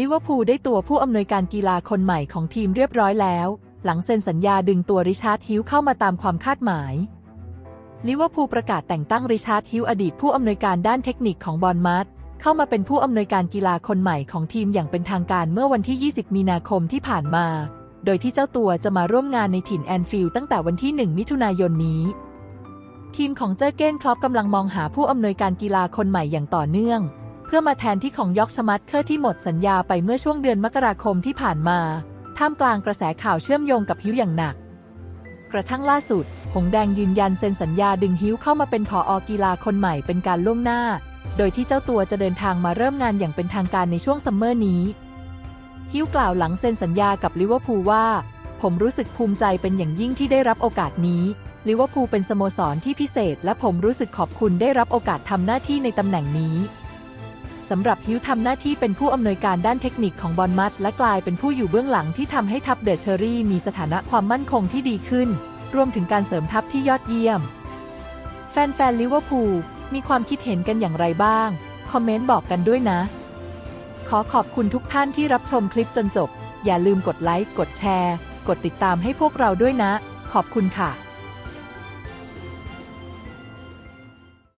ลิเวอร์พูลได้ตัวผู้อำนวยการกีฬาคนใหม่ของทีมเรียบร้อยแล้ว หลังเซ็นสัญญาดึงตัวริชาร์ดฮิวเข้ามาตามความคาดหมาย ลิเวอร์พูลประกาศแต่งตั้งริชาร์ดฮิวอดีตผู้อำนวยการด้านเทคนิคของบอลมัดเข้ามาเป็นผู้อำนวยการกีฬาคนใหม่ของทีมอย่างเป็นทางการเมื่อวันที่ 20 มีนาคมที่ผ่านมา โดยที่เจ้าตัวจะมาร่วมงานในถิ่นแอนฟิลด์ตั้งแต่วันที่ 1 มิถุนายนนี้ ทีมของเจอเก้นคลอปกำลังมองหาผู้อำนวยการกีฬาคนใหม่อย่างต่อเนื่อง เพื่อมาแทนที่ของยอกชมัตเคอร์ที่หมดสัญญาไปเมื่อช่วงเดือนมกราคมที่ผ่านมา ท่ามกลางกระแสข่าวเชื่อมโยงกับฮิวอย่างหนัก กระทั่งล่าสุด หงแดงยืนยันเซ็นสัญญาดึงฮิวเข้ามาเป็นผออกีฬาคนใหม่เป็นการล่วงหน้า โดยที่เจ้าตัวจะเดินทางมาเริ่มงานอย่างเป็นทางการในช่วงซัมเมอร์นี้ ฮิวกล่าวหลังเซ็นสัญญากับลิเวอร์พูลว่า ผมรู้สึกภูมิใจเป็นอย่างยิ่งที่ได้รับโอกาสนี้ลิเวอร์พูลเป็นสโมสรที่พิเศษ และผมรู้สึกขอบคุณได้รับโอกาสทำหน้าที่ในตำแหน่งนี้ สำหรับฮิวทำหน้าที่เป็นผู้อำนวยการด้านเทคนิคของบอลมัด และกลายเป็นผู้อยู่เบื้องหลังที่ทำให้ทัพเดอะเชอรี่มีสถานะความมั่นคงที่ดีขึ้น รวมถึงการเสริมทัพที่ยอดเยี่ยม แฟนๆลิเวอร์พูลมีความคิดเห็นกันอย่างไรบ้าง คอมเมนต์บอกกันด้วยนะ ขอขอบคุณทุกท่านที่รับชมคลิปจนจบ อย่าลืมกดไลค์ กดแชร์ กดติดตามให้พวกเราด้วยนะ ขอบคุณค่ะ